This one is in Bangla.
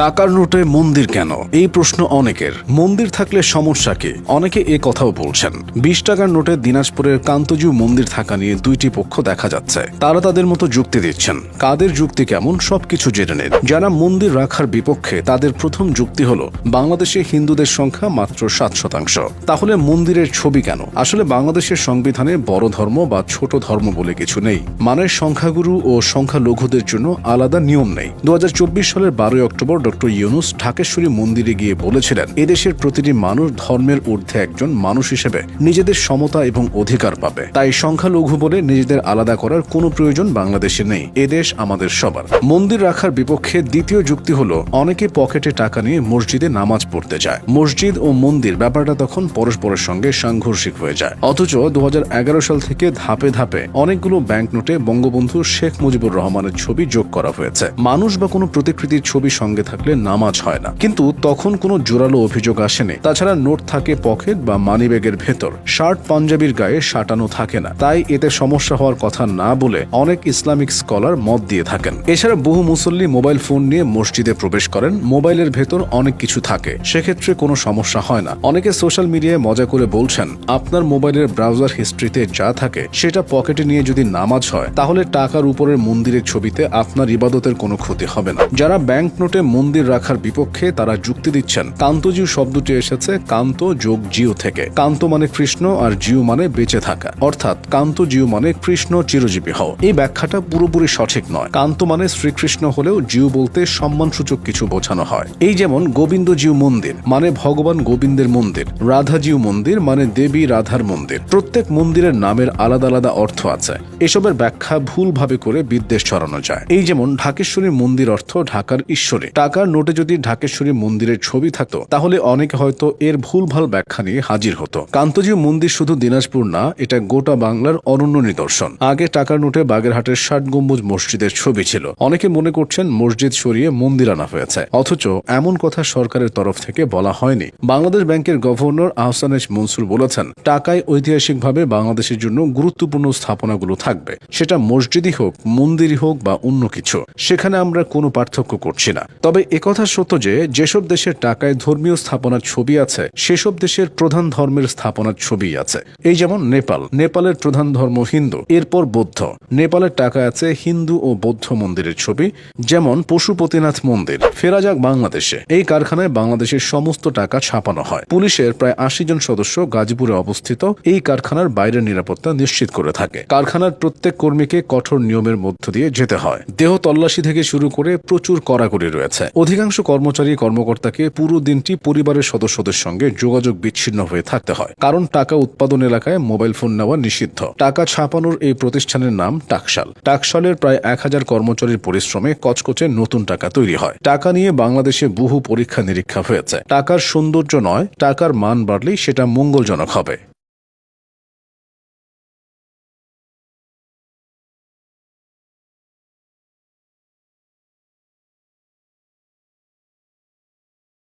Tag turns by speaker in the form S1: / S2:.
S1: টাকার নোটে মন্দির কেন? এই প্রশ্ন অনেকের। মন্দির থাকলে সমস্যা কি? অনেকে এ কথাও বলছেন। বিশ টাকার নোটে দিনাজপুরের কান্তজু মন্দির থাকা নিয়ে দুইটি পক্ষ দেখা যাচ্ছে। তারা তাদের মতো যুক্তি দিচ্ছেন। কাদের যুক্তি কেমন, সবকিছু জেনে নেন। যারা মন্দির রাখার বিপক্ষে, তাদের প্রথম যুক্তি হলো, বাংলাদেশে হিন্দুদের সংখ্যা মাত্র সাত শতাংশ। তাহলে মন্দিরের ছবি কেন? আসলে বাংলাদেশের সংবিধানে বড় ধর্ম বা ছোট ধর্ম বলে কিছু নেই। মানে সংখ্যাগুরু ও সংখ্যালঘুদের জন্য আলাদা নিয়ম নেই। দু হাজার চব্বিশ সালের বারোই অক্টোবর ডক্টর ইউনুস ঢাকেশ্বরী মন্দিরে গিয়ে বলেছিলেন, এদেশের প্রতিটি মানুষ ধর্মের ঊর্ধ্বে একজন মানুষ হিসেবে নিজেদের সমতা এবং অধিকার পাবে। তাই সংখ্যালঘু বলে নিজেদের আলাদা করার কোনো প্রয়োজন বাংলাদেশে নেই। এদেশ আমাদের সবার। মন্দির রাখার বিপক্ষে দ্বিতীয় যুক্তি হলো, অনেকে পকেটে টাকা নিয়ে মসজিদে নামাজ পড়তে যায়। মসজিদ ও মন্দির ব্যাপারটা তখন পরস্পরের সঙ্গে সাংঘর্ষিক হয়ে যায়। অথচ দু হাজার এগারো সাল থেকে ধাপে ধাপে অনেকগুলো ব্যাংক নোটে বঙ্গবন্ধু শেখ মুজিবুর রহমানের ছবি যোগ করা হয়েছে। মানুষ বা কোনো প্রতিকৃতির ছবি সঙ্গে থাকলে নামাজ হয় না। কিন্তু তখন কোনো জোরালো অভিযোগ আসেনি। তাছাড়া নোট থাকে পকেট বা মানিব্যাগের ভেতর। শার্ট পাঞ্জাবির গায়ে সাটানো থাকে না। তাই এতে সমস্যা হওয়ার কথা না বলে অনেক ইসলামিক স্কলার মত দিয়ে থাকেন। এছাড়া বহু মুসল্লি মোবাইল ফোন নিয়ে মসজিদে প্রবেশ করেন। মোবাইলের ভেতর অনেক কিছু থাকে। সেক্ষেত্রে কোনো সমস্যা হয় না। অনেকে সোশ্যাল মিডিয়ায় মজা করে বলছেন, আপনার মোবাইলের ব্রাউজার হিস্ট্রিতে যা থাকে, সেটা পকেটে নিয়ে যদি নামাজ হয়, তাহলে টাকার উপরের মন্দিরের ছবিতে আপনার ইবাদতের কোনো ক্ষতি হবে না। যারা ব্যাংক নোটে মন্দির রাখার বিপক্ষে তারা যুক্তি দিচ্ছেন। কান্তজিউ শব্দটি এসেছে কান্ত যোগ জিও থেকে। কান্ত মানে কৃষ্ণ আর জিও মানে বেঁচে থাকা। অর্থাৎ কান্ত জিও মানে কৃষ্ণ চিরজীবী হও। এই ব্যাখ্যাটা পুরোপুরি সঠিক নয়। কান্ত মানে শ্রীকৃষ্ণ হলেও জিউ বলতে সম্মানসূচক কিছু বোঝানো হয়। এই যেমন গোবিন্দ জিউ মন্দির মানে ভগবান গোবিন্দের মন্দির। রাধা জিউ মন্দির মানে দেবী রাধার মন্দির। প্রত্যেক মন্দিরের নামের আলাদা আলাদা অর্থ আছে। এসবের ব্যাখ্যা ভুলভাবে করে বিদ্বেষ ছড়ানো যায়। এই যেমন ঢাকেশ্বরী মন্দির অর্থ ঢাকার ঈশ্বরে। টাকার নোটে যদি ঢাকেশ্বরী মন্দিরের ছবি থাকতো, তাহলে অনেকে হয়তো এর ভুলভাল ব্যাখ্যা নিয়ে হাজির হতো। কান্তজিউ মন্দির শুধু দিনাজপুর না, এটা গোটা বাংলার অনন্য নিদর্শন। আগে টাকার নোটে বাগেরহাটের ষাট গম্বুজ মসজিদের ছবি ছিল। অনেকে মনে করছেন মসজিদ সরিয়ে মন্দির আনা হয়েছে। অথচ এমন কথা সরকারের তরফ থেকে বলা হয়নি। বাংলাদেশ ব্যাংকের গভর্নর আহসান এস মনসুর বলেছেন, টাকায় ঐতিহাসিকভাবে বাংলাদেশের জন্য গুরুত্বপূর্ণ স্থাপনাগুলো থাকবে। সেটা মসজিদই হোক, মন্দিরই হোক বা অন্য কিছু, সেখানে আমরা কোনো পার্থক্য করছি না। তবে একথা সত্য যে, যেসব দেশের টাকায় ধর্মীয় স্থাপনার ছবি আছে, সেসব দেশের প্রধান ধর্মের স্থাপনার ছবি আছে। এই যেমন নেপাল, নেপালের প্রধান ধর্ম হিন্দু, এরপর বৌদ্ধ। নেপালের টাকা আছে হিন্দু ও বৌদ্ধ মন্দিরের ছবি, যেমন পশুপতিনাথ মন্দির। ফেরা যাক বাংলাদেশে। এই কারখানায় বাংলাদেশের সমস্ত টাকা ছাপানো হয়। পুলিশের প্রায় আশি জন সদস্য গাজীপুরে অবস্থিত এই কারখানার বাইরের নিরাপত্তা নিশ্চিত করে থাকে। কারখানার প্রত্যেক কর্মীকে কঠোর নিয়মের মধ্য দিয়ে যেতে হয়। দেহ তল্লাশি থেকে শুরু করে প্রচুর কড়াকড়ি রয়েছে। অধিকাংশ কর্মচারী কর্মকর্তাকে পুরো দিনটি পরিবারের সদস্যদের সঙ্গে যোগাযোগ বিচ্ছিন্ন হয়ে থাকতে হয়। কারণ টাকা উৎপাদন এলাকায় মোবাইল ফোন নেওয়া নিষিদ্ধ। টাকা ছাপানোর এই প্রতিষ্ঠানের নাম টাকশাল। টাকশালের প্রায় এক হাজার কর্মচারীর পরিশ্রমে কচকচে নতুন টাকা তৈরি হয়। টাকা নিয়ে বাংলাদেশে বহু পরীক্ষা নিরীক্ষা হয়েছে। টাকার সৌন্দর্য নয়, টাকার মান বাড়লেই সেটা মঙ্গলজনক হবে।